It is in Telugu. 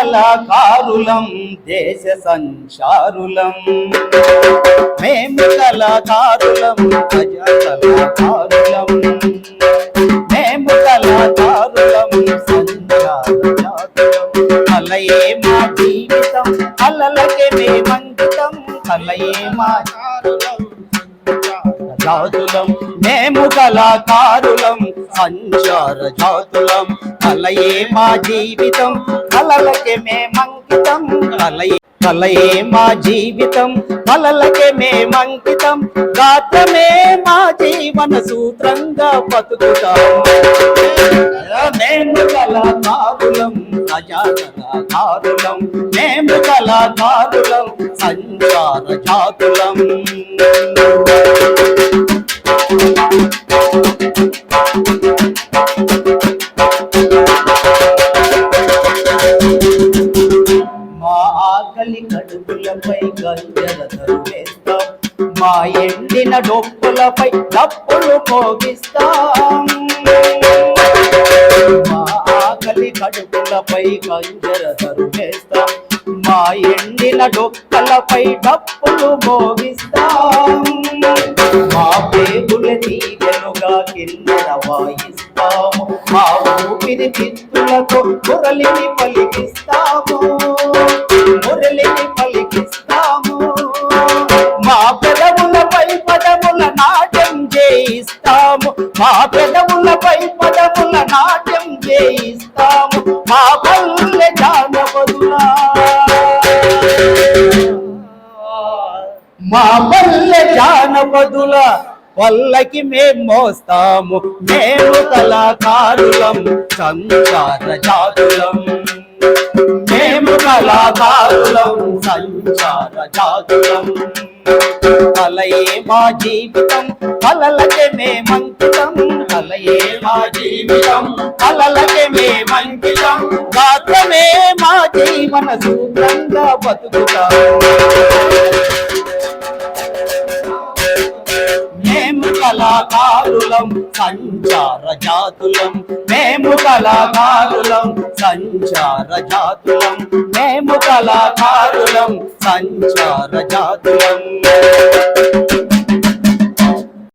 కళాకారులం దేశ సంచారులం. మేము కళాకారులం ప్రజ కళాకారులం. మేము కళాకారులం సంచారులం కలయే మా జీవితం కలలకే మేమంకితం కలయే మా జాతులం. మేము కళాకారులం సంచార జాతులం. కలయే మా జీవితం కలలకే మేమంకితం కలయే కలయే మా జీవితం కలలకే మేమంకితం గాత్రమే మా జీవన సూత్రంగా బతుకుతాం. మేము కళాకారులం ప్రజా కళాకారులం మేము కళాకారులం సంచార జాతులం. ఆకలి కడుపులపై గంజల తరువేస్తాం మా ఎండిన డొప్పులపై డప్పులు మోగిస్తాం. మా ఆకలి కడుపులపై గంజల తరువేస్తాం మా ఎండిన డొక్కలపై డప్పులు మోగిస్తాం. మా పేగుల తీగలుగా కిన్నెర వాయిస్తాము మా ఊపిరి తిత్తులతో మురళిని పలికిస్తాము. మురళిని పలికిస్తాము మా పెదవులపై పదముల నాట్యం చేయిస్తాము. మా పెదవులపై పదముల నాట్యం చేయిస్తాము. మా పల్లె జానపదులా. మా పల్లె జానపదుల పల్లకి మేం మోస్తాము. మేము కళాకారులం సంచార జాతులం. మేము సంచార జాతులం కలయే మా జీవితం కలలకే మేమంకితం కలయే మా జీవితం కలలకే మేమంకితం గాత్రమే మా జీవన సూత్రంగా బతుకుతాం. కళాకారులం సంచార జాతులం మేము కళాకారులం సంచార జాతులం మేము కళాకారులం సంచార జాతులం